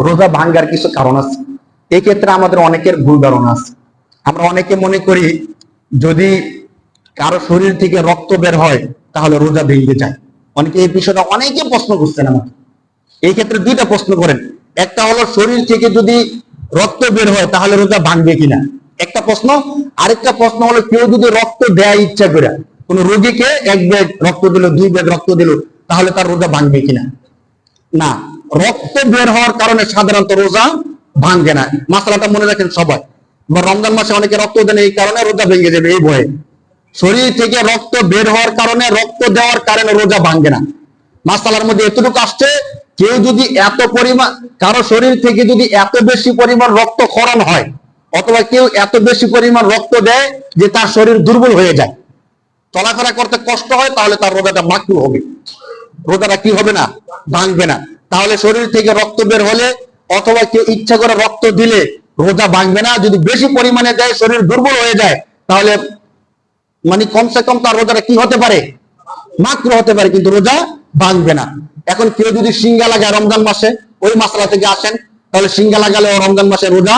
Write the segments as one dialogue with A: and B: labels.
A: রোজা ভাঙ্গার কিছু কারণ আছে। এই ক্ষেত্রে আমাদের অনেকের ভুল ধারণা আছে। আমরা অনেকে মনে করি, যদি কারও শরীর থেকে রক্ত বের হয়, তাহলে রোজা ভেঙে যায়। অনেকে এই বিষয়টা অনেকে প্রশ্ন করছেন আমাকে। এই ক্ষেত্রে দুইটা প্রশ্ন করেন। একটা হলো, শরীর থেকে যদি রক্ত বের হয়, তাহলে রোজা ভাঙবে কিনা? একটা প্রশ্ন। আরেকটা প্রশ্ন হলো, কেউ যদি রক্ত দেয় ইচ্ছা করে, কোন রোগীকে এক ব্যাগ রক্ত দিল, দুই ব্যাগ রক্ত দিল, তাহলে তার রোজা ভাঙবে কিনা? না। রক্ত বের হওয়ার কারণে সাধারণত রোজা ভাঙবে না। মাসালাটা মনে রাখেন সবাই। বা রমজান মাসে অনেকে রক্ত দেন, এই কারণে রোজা ভেঙে যাবে, এই ভয়ে। শরীর থেকে রক্ত বের হওয়ার কারণে, রক্ত দেওয়ার কারণে রোজা ভাঙবে না। মাসালার মধ্যে এতটুকু আসছে, কেউ যদি এত পরিমাণ, কারও শরীর থেকে যদি এত বেশি পরিমাণ রক্ত ক্ষরণ হয়, অথবা কেউ এত বেশি পরিমাণ রক্ত দেয় যে তার শরীর দুর্বল হয়ে যায়। চলাফেরা করতে কষ্ট হয়, তাহলে তার রোজাটা মাকরু হবে। রোজাটা কি হবে না? ভাঙবে না। তাহলে শরীর থেকে রক্ত বের হলে অথবা কেউ ইচ্ছা করে রক্ত দিলে রোজা ভাঙবে না। যদি বেশি পরিমাণে দেয়, শরীর দুর্বল হয়ে যায়, তাহলে মানে কমসে কম তার রোজাটা কি হতে পারে? মাত্র হতে পারে, কিন্তু রোজা ভাঙবে না। এখন কেউ যদি সিঙ্গা লাগায় রমজান মাসে, ওই মাসলা থেকে আসেন, তাহলে সিঙ্গা লাগালে রমজান মাসে রোজা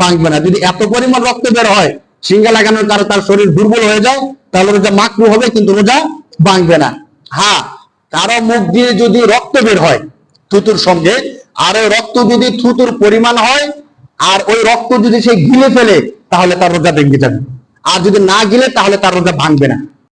A: ভাঙবে না। যদি এত পরিমাণ রক্ত বের হয়, সিঙ্গা লাগানোর কারণে তার শরীর দুর্বল হয়ে যায়, তাহলে রোজা মাকরু হবে, কিন্তু রোজা ভাঙবে না। হ্যাঁ কারও মুখ দিয়ে যদি রক্ত বের হয় থুতুর সঙ্গে। আর ওই রক্ত যদি থুতুর পরিমাণ হয়, আর ওই রক্ত যদি সে গিলে ফেলে, তাহলে তার রোজা ভেঙে যাবে। আর যদি না গিলে, তাহলে তার রোজা ভাঙবে না।